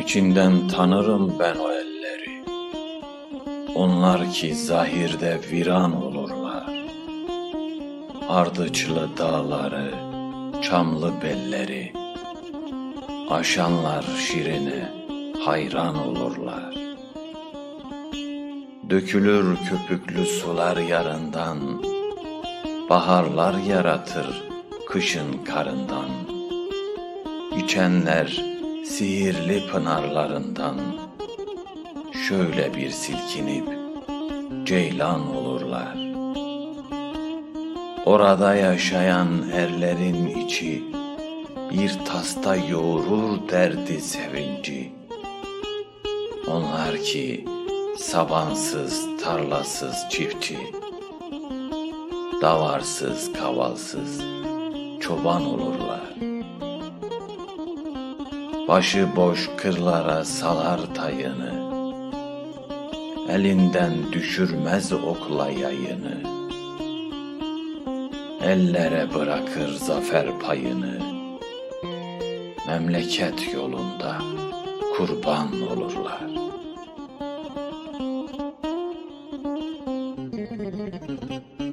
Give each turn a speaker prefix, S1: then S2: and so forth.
S1: İçinden tanırım ben o elleri. Onlar ki zahirde viran olurlar. Ardıçlı dağları, çamlı belleri, aşanlar şirine hayran olurlar. Dökülür köpüklü sular yarından, baharlar yaratır kışın karından. İçenler sihirli pınarlarından şöyle bir silkinip ceylan olurlar. Orada yaşayan erlerin içi bir tasta yoğurur derdi sevinci. Onlar ki sabansız, tarlasız çiftçi, davarsız, kavalsız çoban olurlar. Başıboş kırlara salar tayını Elinden düşürmez okla yayını. Ellere bırakır zafer payını Memleket yolunda kurban olurlar. Müzik